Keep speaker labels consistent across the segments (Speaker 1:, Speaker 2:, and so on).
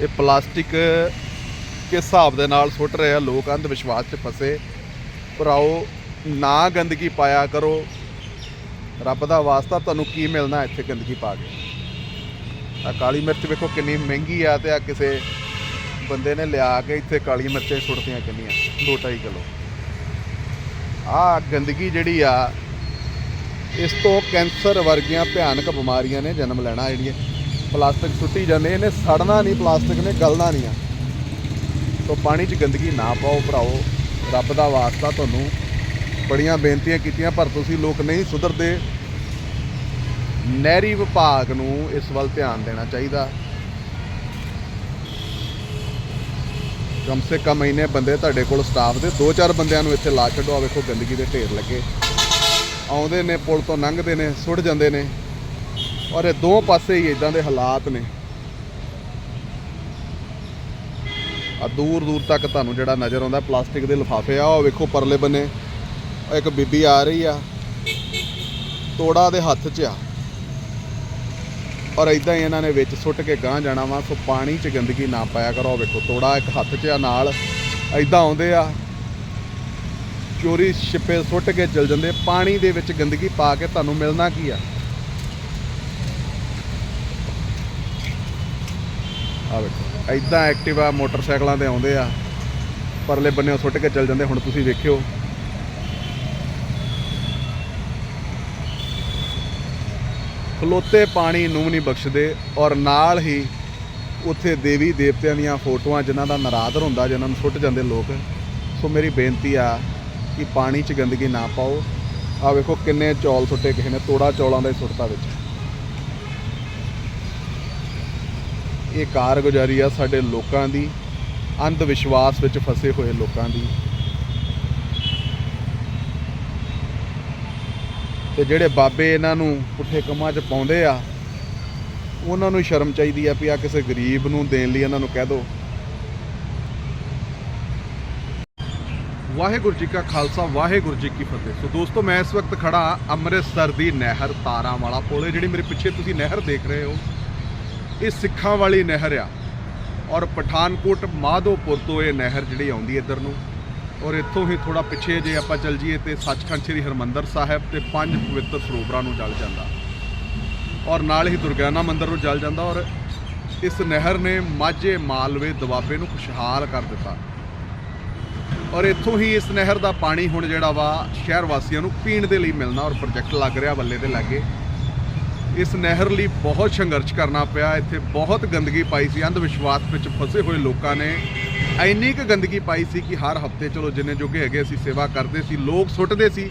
Speaker 1: ਇਹ ਪਲਾਸਟਿਕ ਕਿਸ ਹਿਸਾਬ ਦੇ ਨਾਲ ਸੁੱਟ ਰਹੇ ਆ, ਲੋਕ ਅੰਧ ਵਿਸ਼ਵਾਸ 'ਚ ਫਸੇ। ਭਰਾਓ, ਨਾ ਗੰਦਗੀ ਪਾਇਆ ਕਰੋ। ਰੱਬ ਦਾ ਵਾਸਤਾ ਤੁਹਾਨੂੰ ਕੀ ਮਿਲਣਾ ਇੱਥੇ ਗੰਦਗੀ ਪਾ ਕੇ? ਆ ਕਾਲੀ ਮਿਰਚ ਵੇਖੋ ਕਿੰਨੀ ਮਹਿੰਗੀ ਆ ਤੇ ਆ ਕਿਸੇ ਬੰਦੇ ਨੇ ਲਿਆ ਕੇ ਇੱਥੇ ਕਾਲੀ ਮਿਰਚਾਂ ਸੁੱਟਦੀਆਂ ਕਿੰਨੀਆਂ 2.5 ਕਿਲੋ। ਆ ਗੰਦਗੀ ਜਿਹੜੀ ਆ, ਇਸ ਤੋਂ ਕੈਂਸਰ ਵਰਗੀਆਂ ਭਿਆਨਕ ਬਿਮਾਰੀਆਂ ਨੇ ਜਨਮ ਲੈਣਾ ਜਿਹੜੀਆਂ। ਪਲਾਸਟਿਕ ਸੁੱਟੀ ਜਾਂਦੇ, ਇਹਨੇ ਸੜਨਾ ਨਹੀਂ, ਪਲਾਸਟਿਕ ਨੇ ਗਲਣਾ ਨਹੀਂ ਆ। ਤੋਂ ਪਾਣੀ 'ਚ ਗੰਦਗੀ ਨਾ ਪਾਓ ਭਰਾਓ ਰੱਬ ਦਾ ਵਾਸਤਾ ਤੁਹਾਨੂੰ। ਬੜੀਆਂ ਬੇਨਤੀਆਂ ਕੀਤੀਆਂ, ਪਰ ਤੁਸੀਂ ਲੋਕ ਨਹੀਂ ਸੁਧਰਦੇ। ਨਹਿਰੀ ਵਿਭਾਗ ਨੂੰ ਇਸ ਵੱਲ ਧਿਆਨ ਦੇਣਾ ਚਾਹੀਦਾ। ਕਮ ਸੇ ਕਮ ਇੰਨੇ ਬੰਦੇ ਤੁਹਾਡੇ ਕੋਲ ਸਟਾਫ ਦੇ ਦੋ ਚਾਰ ਬੰਦਿਆਂ ਨੂੰ ਇੱਥੇ ਲਾ ਛੱਡੋ ਆ ਵੇਖੋ ਗੰਦਗੀ ਦੇ ਢੇਰ ਲੱਗੇ। ਆਉਂਦੇ ਨੇ, ਪੁਲ ਤੋਂ ਲੰਘਦੇ ਨੇ, ਸੁੱਟ ਜਾਂਦੇ ਨੇ। ਔਰ ਇਹ ਦੋ ਪਾਸੇ ਹੀ ਇਦਾਂ ਦੇ ਹਾਲਾਤ ਨੇ। ਆ ਦੂਰ ਦੂਰ ਤੱਕ ਤੁਹਾਨੂੰ ਜਿਹੜਾ ਨਜ਼ਰ ਆਉਂਦਾ, ਪਲਾਸਟਿਕ ਦੇ ਲਿਫਾਫੇ ਆ, ਉਹ ਵੇਖੋ ਪਰਲੇ ਬੰਨੇ। ਉਹ ਇੱਕ ਬੀਬੀ ਆ ਰਹੀ ਆ, ਤੋੜਾ ਦੇ ਹੱਥ 'ਚ ਆ। ਔਰ ਇਦਾਂ ਹੀ ਇਹਨਾਂ ਨੇ ਵਿੱਚ ਸੁੱਟ ਕੇ ਗਾਂ ਜਾਣਾ ਵਾ, ਸੋ ਪਾਣੀ 'ਚ ਗੰਦਗੀ ਨਾ ਪਾਇਆ ਕਰੋ। ਉਹ ਵੇਖੋ, ਤੋੜਾ ਇੱਕ ਹੱਥ 'ਚ ਆ, ਨਾਲ ਇਦਾਂ ਆਉਂਦੇ ਆ। ਚੋਰੀ, ਛਿਪੇ ਸੁੱਟ ਕੇ ਚਲ ਜਾਂਦੇ ਪਾਣੀ ਦੇ ਵਿੱਚ ਗੰਦਗੀ ਪਾ ਕੇ ਤੁਹਾਨੂੰ ਮਿਲਣਾ ਕੀ ਆ? ਆ ਵੇਖੋ। ਇਦਾਂ ਐਕਟਿਵਾ ਮੋਟਰਸਾਈਕਲਾਂ ਤੇ ਆਉਂਦੇ ਆ। ਪਰਲੇ ਬੰਨੇੋਂ ਸੁੱਟ ਕੇ ਚੱਲ ਜਾਂਦੇ, ਹੁਣ ਤੁਸੀਂ ਵੇਖਿਓ। ਖਲੋਤੇ ਪਾਣੀ ਨੂੰ ਨਹੀਂ ਬਖਸ਼ਦੇ ਔਰ ਨਾਲ ਹੀ ਉੱਥੇ ਦੇਵੀ ਦੇਵਤਿਆਂ ਦੀਆਂ ਫੋਟੋਆਂ ਜਿਨ੍ਹਾਂ ਦਾ ਨਰਾਦਰ ਹੁੰਦਾ, ਜਿਨ੍ਹਾਂ ਨੂੰ ਸੁੱਟ ਜਾਂਦੇ ਲੋਕ। ਸੋ ਮੇਰੀ ਬੇਨਤੀ ਆ ਕਿ ਪਾਣੀ 'ਚ ਗੰਦਗੀ ਨਾ ਪਾਓ। ਆ ਵੇਖੋ ਕਿੰਨੇ ਚੌਲ ਸੁੱਟੇ ਕਿਸੇ ਨੇ, ਤੋੜਾ ਚੌਲਾਂ ਦਾ ਹੀ ਸੁੱਟਤਾ ਵਿੱਚ। ਇਹ ਕਾਰਗੁਜ਼ਾਰੀ ਆ ਸਾਡੇ ਲੋਕਾਂ ਦੀ ਅੰਧ ਵਿਸ਼ਵਾਸ ਵਿੱਚ ਫਸੇ ਹੋਏ ਲੋਕਾਂ ਦੀ। ਤੇ ਜਿਹੜੇ ਬਾਬੇ ਇਹਨਾਂ ਨੂੰ ਪੁੱਠੇ ਕੰਮਾਂ 'ਚ ਪਾਉਂਦੇ ਆ, ਉਹਨਾਂ ਨੂੰ ਸ਼ਰਮ ਚਾਹੀਦੀ ਆ ਵੀ ਆ ਕਿਸੇ ਗਰੀਬ ਨੂੰ ਦੇਣ ਲਈ ਇਹਨਾਂ ਨੂੰ ਕਹਿ ਦਿਓ ਵਾਹਿਗੁਰੂ ਜੀ ਕਾ ਖਾਲਸਾ, ਵਾਹਿਗੁਰੂ ਜੀ ਕੀ ਫਤਿਹ। ਸੋ ਦੋਸਤੋ, ਮੈਂ ਇਸ ਵਕਤ ਖੜਾ ਅੰਮ੍ਰਿਤਸਰ ਦੀ ਨਹਿਰ ਤਾਰਾਂ ਵਾਲਾ ਪੁਲ ਜਿਹੜੀ ਮੇਰੇ ਪਿੱਛੇ ਤੁਸੀਂ ਨਹਿਰ ਦੇਖ ਰਹੇ ਹੋ। ਇਹ ਸਿੱਖਾਂ ਵਾਲੀ ਨਹਿਰ ਆ। ਔਰ ਪਠਾਨਕੋਟ ਮਾਧੋਪੁਰ ਤੋਂ ਇਹ ਨਹਿਰ ਜਿਹੜੀ ਆਉਂਦੀ ਇੱਧਰ ਨੂੰ। ਔਰ ਇੱਥੋਂ ਹੀ ਥੋੜਾ ਪਿੱਛੇ ਜੇ ਆਪਾਂ ਚੱਲ ਜਾਈਏ ਤੇ ਸੱਚਖੰਡ ਸ੍ਰੀ ਹਰਮੰਦਰ ਸਾਹਿਬ ਤੇ ਪੰਜ ਪਵਿੱਤਰ ਸਰੋਵਰਾਂ ਨੂੰ ਜਲ ਜਾਂਦਾ। ਔਰ ਨਾਲ ਹੀ ਦੁਰਗਿਆਨਾ ਮੰਦਿਰ ਨੂੰ ਜਲ ਜਾਂਦਾ ਔਰ ਇਸ ਨਹਿਰ ਨੇ ਮਾਝੇ ਮਾਲਵੇ ਦੁਆਬੇ ਨੂੰ ਖੁਸ਼ਹਾਲ ਕਰ ਦਿੱਤਾ। ਔਰ ਇੱਥੋਂ ਹੀ ਇਸ ਨਹਿਰ ਦਾ ਪਾਣੀ ਹੁਣ ਜਿਹੜਾ ਵਾ ਸ਼ਹਿਰ ਵਾਸੀਆਂ ਨੂੰ ਪੀਣ ਦੇ ਲਈ ਮਿਲਣਾ ਔਰ ਪ੍ਰੋਜੈਕਟ ਲੱਗ ਰਿਹਾ ਬੱਲੇ ਦੇ ਲਾਗੇ। ਇਸ ਨਹਿਰ ਲਈ ਬਹੁਤ ਸੰਘਰਸ਼ ਕਰਨਾ ਪਿਆ। ਇੱਥੇ ਬਹੁਤ ਗੰਦਗੀ ਪਾਈ ਸੀ। ਅੰਧ ਵਿਸ਼ਵਾਸ ਵਿੱਚ ਫਸੇ ਹੋਏ ਲੋਕਾਂ ਨੇ ਇੰਨੀ ਕੁ ਗੰਦਗੀ ਪਾਈ ਸੀ ਕਿ ਹਰ ਹਫ਼ਤੇ ਚਲੋ ਜਿੰਨੇ ਜੋਗੇ ਹੈਗੇ ਅਸੀਂ ਸੇਵਾ ਕਰਦੇ ਸੀ, ਲੋਕ ਸੁੱਟਦੇ ਸੀ।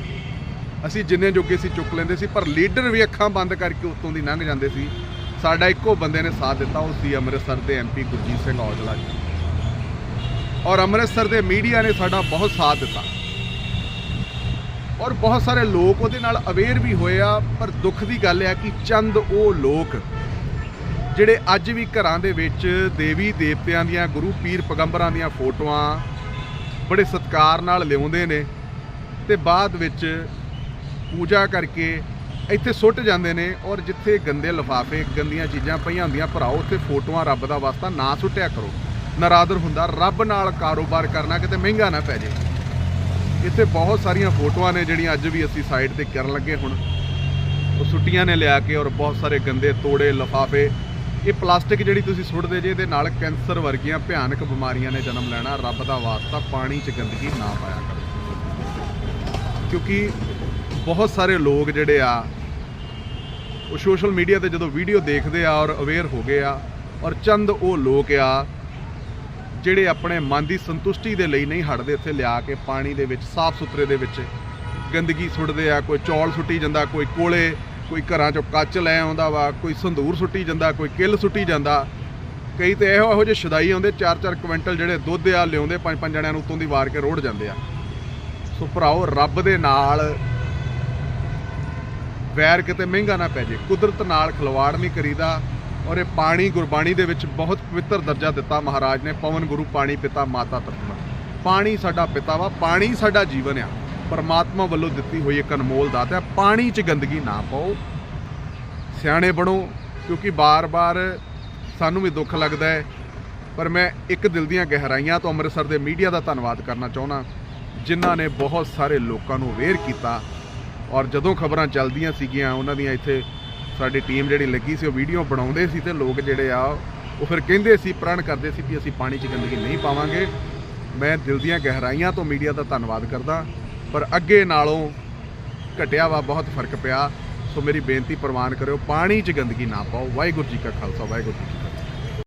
Speaker 1: ਅਸੀਂ ਜਿੰਨੇ ਜੋਗੇ ਸੀ ਚੁੱਕ ਲੈਂਦੇ ਸੀ, ਪਰ ਲੀਡਰ ਵੀ ਅੱਖਾਂ ਬੰਦ ਕਰਕੇ ਉੱਤੋਂ ਦੀ ਲੰਘ ਜਾਂਦੇ ਸੀ। ਸਾਡਾ ਇੱਕੋ ਬੰਦੇ ਨੇ ਸਾਥ ਦਿੱਤਾ, ਉਹ ਸੀ ਅੰਮ੍ਰਿਤਸਰ ਦੇ ਐਮਪੀ ਗੁਰਜੀਤ ਸਿੰਘ ਔਜਲਾ ਜੀ। ਔਰ ਅੰਮ੍ਰਿਤਸਰ ਦੇ ਮੀਡੀਆ ਨੇ ਸਾਡਾ ਬਹੁਤ ਸਾਥ ਦਿੱਤਾ। ਔਰ ਬਹੁਤ ਸਾਰੇ ਲੋਕ ਉਹਦੇ ਨਾਲ ਅਵੇਅਰ ਵੀ ਹੋਏ ਆ, ਪਰ ਦੁੱਖ ਦੀ ਗੱਲ ਹੈ ਕਿ ਚੰਦ ਉਹ ਲੋਕ ਜਿਹੜੇ ਅੱਜ ਵੀ ਘਰਾਂ ਦੇ ਵਿੱਚ ਦੇਵੀ ਦੇਵਤਿਆਂ ਦੀਆਂ, ਗੁਰੂ ਪੀਰ ਪੈਗੰਬਰਾਂ ਦੀਆਂ ਫੋਟੋਆਂ ਬੜੇ ਸਤਿਕਾਰ ਨਾਲ ਲਿਆਉਂਦੇ ਨੇ ਤੇ ਬਾਅਦ ਵਿੱਚ ਪੂਜਾ ਕਰਕੇ ਇੱਥੇ ਸੁੱਟ ਜਾਂਦੇ ਨੇ ਔਰ ਜਿੱਥੇ ਗੰਦੇ ਲਿਫਾਫੇ, ਗੰਦੀਆਂ ਚੀਜ਼ਾਂ ਪਈਆਂ ਹੁੰਦੀਆਂ, ਭਰਾਓ, ਉੱਥੇ ਫੋਟੋਆਂ ਰੱਬ ਦਾ ਵਾਸਤਾ ਨਾ ਸੁੱਟਿਆ ਕਰੋ। ਨਰਾਦਰ ਹੁੰਦਾ, ਰੱਬ ਨਾਲ ਕਾਰੋਬਾਰ ਕਰਨਾ ਕਿਤੇ ਮਹਿੰਗਾ ਨਾ ਪੈ ਜੇ ਇੱਥੇ ਬਹੁਤ ਸਾਰੀਆਂ ਫੋਟੋਆਂ ਨੇ ਜਿਹੜੀਆਂ ਅੱਜ ਵੀ ਅਸੀਂ ਸਾਈਡ ਤੇ ਕਰਨ ਲੱਗੇ ਹੁਣ। ਉਹ ਸੁੱਟੀਆਂ ਨੇ ਲਿਆ ਕੇ ਔਰ ਬਹੁਤ ਸਾਰੇ ਗੰਦੇ ਤੋੜੇ, ਲਿਫਾਫੇ। ਇਹ ਪਲਾਸਟਿਕ ਜਿਹੜੀ ਤੁਸੀਂ ਸੁੱਟਦੇ ਜੇ, ਇਹਦੇ ਨਾਲ ਕੈਂਸਰ ਵਰਗੀਆਂ ਭਿਆਨਕ ਬਿਮਾਰੀਆਂ ਨੇ ਜਨਮ ਲੈਣਾ। ਰੱਬ ਦਾ ਵਾਸਤਾ ਪਾਣੀ 'ਚ ਗੰਦਗੀ ਨਾ ਪਾਇਆ ਕਰੋ। ਕਿਉਂਕਿ ਬਹੁਤ ਸਾਰੇ ਲੋਕ ਜਿਹੜੇ ਆ, ਉਹ ਸੋਸ਼ਲ ਮੀਡੀਆ ਤੇ ਜਦੋਂ ਵੀਡੀਓ ਦੇਖਦੇ ਆ ਔਰ ਅਵੇਅਰ ਹੋ ਗਏ ਆ, ਔਰ ਚੰਦ ਉਹ ਲੋਕ ਆ ਜਿਹੜੇ ਆਪਣੇ ਮਨ ਦੀ ਸੰਤੁਸ਼ਟੀ ਦੇ ਲਈ ਨਹੀਂ ਹਟਦੇ, ਇੱਥੇ ਲਿਆ ਕੇ ਪਾਣੀ ਦੇ ਵਿੱਚ, ਸਾਫ਼ ਸੁਥਰੇ ਦੇ ਵਿੱਚ ਗੰਦਗੀ ਸੁੱਟਦੇ ਆ, ਕੋਈ ਚੌਲ ਸੁੱਟੀ ਜਾਂਦਾ, ਕੋਈ ਕੋਲੇ, ਕੋਈ ਘਰਾਂ ਚੋਂ ਕੱਚ ਲੈ ਆਉਂਦਾ ਵਾ, ਕੋਈ ਸੰਧੂਰ ਸੁੱਟੀ ਜਾਂਦਾ, ਕੋਈ ਕਿੱਲ ਸੁੱਟੀ ਜਾਂਦਾ। ਕਈ ਤੇ ਇਹੋ ਇਹੋ ਜਿਹੇ ਸ਼ਦਾਈ ਆਉਂਦੇ 4-4 ਕੁਇੰਟਲ ਜਿਹੜੇ ਦੁੱਧ ਆ, ਲਿਆਉਂਦੇ ਪੰਜ ਪੰਜ ਜਣਿਆਂ ਨੂੰ ਉਤੋਂ ਦੀ ਵਾਰ ਕੇ ਰੋੜ ਜਾਂਦੇ ਆ। ਸੋ ਭਰਾਓ, ਰੱਬ ਦੇ ਨਾਲ ਵੈਰ ਕਿਤੇ ਮਹਿੰਗਾ ਨਾ ਪੈ ਜੇ, ਕੁਦਰਤ ਨਾਲ ਖਿਲਵਾੜ ਨਹੀਂ ਕਰੀਦਾ। ਔਰ ਇਹ ਪਾਣੀ ਗੁਰਬਾਣੀ ਦੇ ਵਿੱਚ ਬਹੁਤ ਪਵਿੱਤਰ ਦਰਜਾ ਦਿੱਤਾ ਮਹਾਰਾਜ ਨੇ, ਪਵਨ ਗੁਰੂ ਪਾਣੀ ਪਿਤਾ ਮਾਤਾ ਤਰਤਮਾ ਪਾਣੀ ਸਾਡਾ ਪਿਤਾ ਵਾ, ਪਾਣੀ ਸਾਡਾ ਜੀਵਨ ਆ। ਪਰਮਾਤਮਾ ਵੱਲੋਂ ਦਿੱਤੀ ਹੋਈ ਇੱਕ ਅਨਮੋਲ ਦਾਤ ਹੈ ਪਾਣੀ 'ਚ ਗੰਦਗੀ ਨਾ ਪਾਓ। ਸਿਆਣੇ ਬਣੋ, ਕਿਉਂਕਿ ਬਾਰ-ਬਾਰ ਸਾਨੂੰ ਵੀ ਦੁੱਖ ਲੱਗਦਾ ਹੈ। ਪਰ ਮੈਂ ਇੱਕ ਦਿਲ ਦੀਆਂ ਗਹਿਰਾਈਆਂ ਤੋਂ ਅੰਮ੍ਰਿਤਸਰ ਦੇ ਮੀਡੀਆ ਦਾ ਧੰਨਵਾਦ ਕਰਨਾ ਚਾਹੁੰਦਾ, ਜਿਨ੍ਹਾਂ ਨੇ ਬਹੁਤ ਸਾਰੇ ਲੋਕਾਂ ਨੂੰ ਅਵੇਅਰ ਕੀਤਾ। ਔਰ ਜਦੋਂ ਖਬਰਾਂ ਚੱਲਦੀਆਂ ਸੀਗੀਆਂ, ਉਹਨਾਂ ਦੀਆਂ ਇੱਥੇ ਸਾਡੀ ਟੀਮ ਜਿਹੜੀ ਲੱਗੀ ਸੀ, ਉਹ ਵੀਡੀਓ ਬਣਾਉਂਦੇ ਸੀ ਤੇ ਲੋਕ ਜਿਹੜੇ ਆ, ਉਹ ਫਿਰ ਕਹਿੰਦੇ ਸੀ, ਪ੍ਰਣ ਕਰਦੇ ਸੀ ਵੀ ਅਸੀਂ ਪਾਣੀ 'ਚ ਗੰਦਗੀ ਨਹੀਂ ਪਾਵਾਂਗੇ। ਮੈਂ ਦਿਲ ਦੀਆਂ ਗਹਿਰਾਈਆਂ ਤੋਂ ਮੀਡੀਆ ਦਾ ਧੰਨਵਾਦ ਕਰਦਾ, ਪਰ ਅੱਗੇ ਨਾਲੋਂ ਘਟਿਆ ਵਾ, ਬਹੁਤ ਫ਼ਰਕ ਪਿਆ। ਸੋ ਮੇਰੀ ਬੇਨਤੀ ਪ੍ਰਵਾਨ ਕਰਿਓ, ਪਾਣੀ 'ਚ ਗੰਦਗੀ ਨਾ ਪਾਓ। ਵਾਹਿਗੁਰੂ ਜੀ ਕਾ ਖਾਲਸਾ, ਵਾਹਿਗੁਰੂ ਜੀ ਕੀ